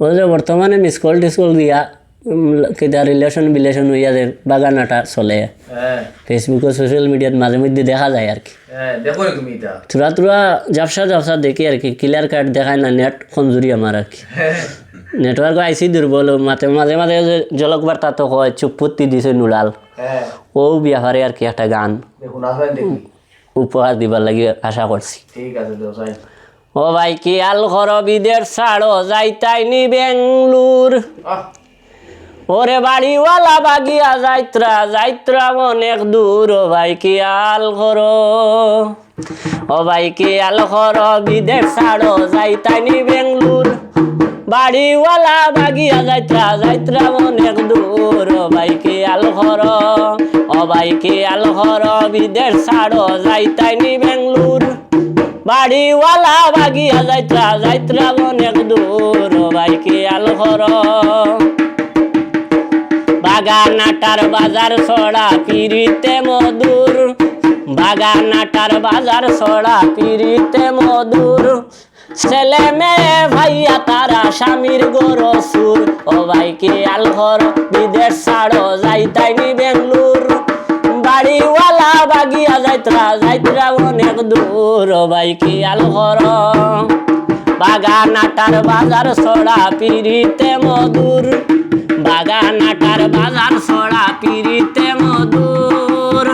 যে বর্তমানে miss call টিসকল দিয়া কিতা রিলেশন বিলেশন হইয়া যে বাগানাটা চলে। হ্যাঁ। ফেসবুক ও সোশ্যাল মিডিয়াত মাঝে মধ্যে দেখা যায় আর কি হ্যাঁ দেখো রে তুমি এটা। থোড়া থোড়া জাপসা জাপসা দেখি আর কি ক্লিয়ার কাট দেখায় না নেট কমজোরি আমার আর কি নেটওয়ার্ক আইসি দুর্বল মাঝে মাঝে মাঝে জলক বার্তা তো হয় চুপত্তি দিছে নুড়াল। হ্যাঁ। ও বিয়াহারে আর কি একটা গান উপহার দিবার লাগি আশা করছি ঠিক আছে ও ভাই কি আল ঘর বিদের ছাড়ো যাইতাইনি বেঙ্গলুর। আহ। ওরে বাড়িওয়ালা বাগিয়া যাইত্রা যাইত্রা অনেক দূর ও ভাই কি আল ঘর ও ভাই কি আল ঘর বিদের ছাড়ো যাইতাইনি বেঙ্গলুর। বাড়িওয়ালা বাগিয়া যাইত্রা যাইত্রা অনেক দূর ও ভাই কি আল ঘর ও ভাই কি আল ঘর বিদের ছাড়ো যাইতাইনি বেঙ্গলুর। বাড়িওয়ালা বাগিয়া যাইত্রা যাইত্রা অনেক দূর ও ভাই কি আল ঘর বাগানাটার বাজার ছড়া পিরিতে মধুর বাগানাটার বাজার ছড়া পিরিতে মধুর। ছেলে মেয়ে ভাইয়া তারা স্বামীর গরসুর ও ভাই কি আলঘর বিদেশ ছাড়ো যাইতাইনি বেঙ্গলুর। বাড়িওয়ালা বাগিয়া যাইত্রা যাইত্রা অনেক দূর ভাই কি আলঘর বাগানাটার বাজার ছড়া পিরিতে মধুর। বাগানাটার বাজার ছড়া পিরিতে মধুর।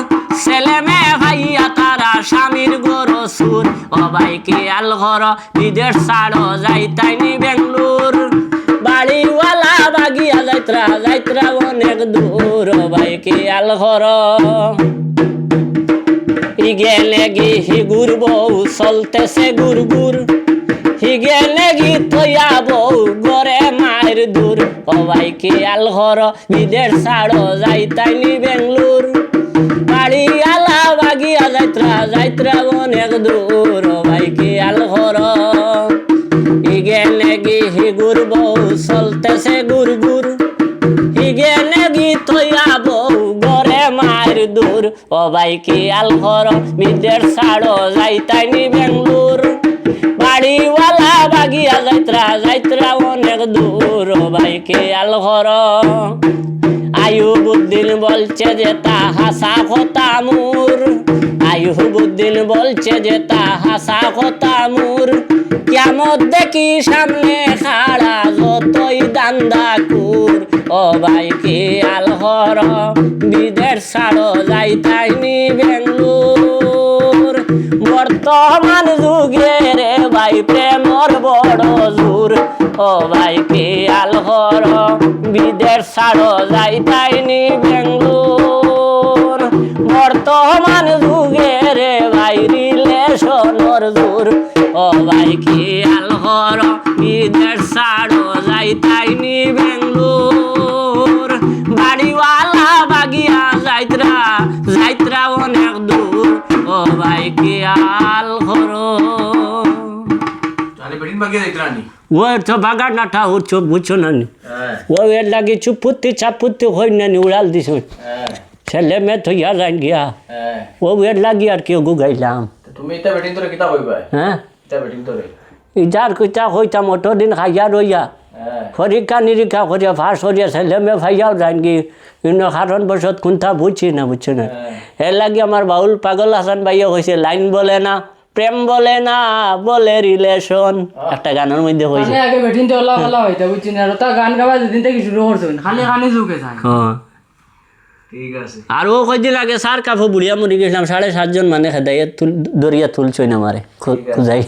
ছেলে মেয়ে ভাইয়া, তারা স্বামীর গরো সুর। ও ভাই কি আল ঘর বিদেশ ছাড়ো যাইতাইনি বেঙ্গলুর। বাড়িওয়ালা বাগিয়া, যাইত্রা যাইত্রা অনেক দূর। ও ভাই কি ইগে লেগি হিগুর বউ চলতেছে গুর গুর হিগে লেগি তৈয়া বউ গরে মায়ের দূর। কি আল ঘর? বিদেশ ছাড়ো যাইতাইনি বেঙ্গলুর। বাড়ি আলা বাগিয়া যাইত্রা যাইত্রা অনেক দূর। কি আল ঘর? ইগে লেগি হিগুর বউ চলতেছে গুর ভাই কি আল ঘর বিদেশ ছাড়ো, যাইতাইনি বেঙ্গলুর। বাড়িওয়ালা বাগিয়া যাইত্রা যাইত্রা অনেক দূর ভাই কি আল ঘর আয়ুবুদ্দিন বলছে যে তা হাসা কথা মুর আয়ুবুদ্দিন বলছে যে তা হাসা কথা মুর কেমন দেখি সামনে খাড়া যতই দান্দা কুর ও ভাই কি আলহর বিদেশ ছাড়ো যাইতাইনি বেঙ্গলুর। বর্তমান যুগে রে ভাই, প্রেমর বড় জোর। ও ভাই কি আলহর বিদেশ ছাড়ো যাইতাইনি বেঙ্গলুর। বর্তমান যুগে রে ভাই, রিলেশনর জোর। ও ভাই কি আলহর বিদেশ ছাড়ো যাইতাইনি বেঙ্গলুর। আলহর তাহলে বেটিন বাকি দেখরানি ও তো বাগান নাটা ও চোখ বুঝছ না নি হ্যাঁ ও এর লাগি চুপুত্তি চাপুত্তি হই না নি উড়াল দিছ হ্যাঁ ছেলে মেয়ে তো ইয়া যাই গিয়া হ্যাঁ ও এর লাগি আর কেউ গুগাইলাম তো তুমি এটা বেটিন তোরে কিতা কইবা হ্যাঁ এটা বেটিন তোরে ইজার কইতা হইতাম অত দিন খাইয়া রইয়া হ্যাঁ পরীক্ষা নিরীক্ষা করিয়া ফাঁস করিয়া ছেলে মেয়ে ভাইয়াও যাই গি কিন্তু কারণ বসত কোনটা বুঝছি না বুঝছ না হ্যাঁ এর লাগি আমার বাউল পাগল হাসান ভাইয়া হয়েছে লাইন বলে না প্রেম বলে না বলে রিলেশন একটা গানের মধ্যে হয়েছে আগে বেটিন তো আল্লাহ আল্লাহ হইতা বুঝছি না আর তা গান গাওয়া যেদিন থেকে শুরু করছেন খালি খালি ঝুঁকে যায় হ্যাঁ ঠিক আছে। আর ও কইদিন আগে সার কাফো বুড়িয়া মরি গেছিলাম সাড়ে সাতজন মানে খেদাইয়া তুল দরিয়া তুলছই না মারে খুঁজাই।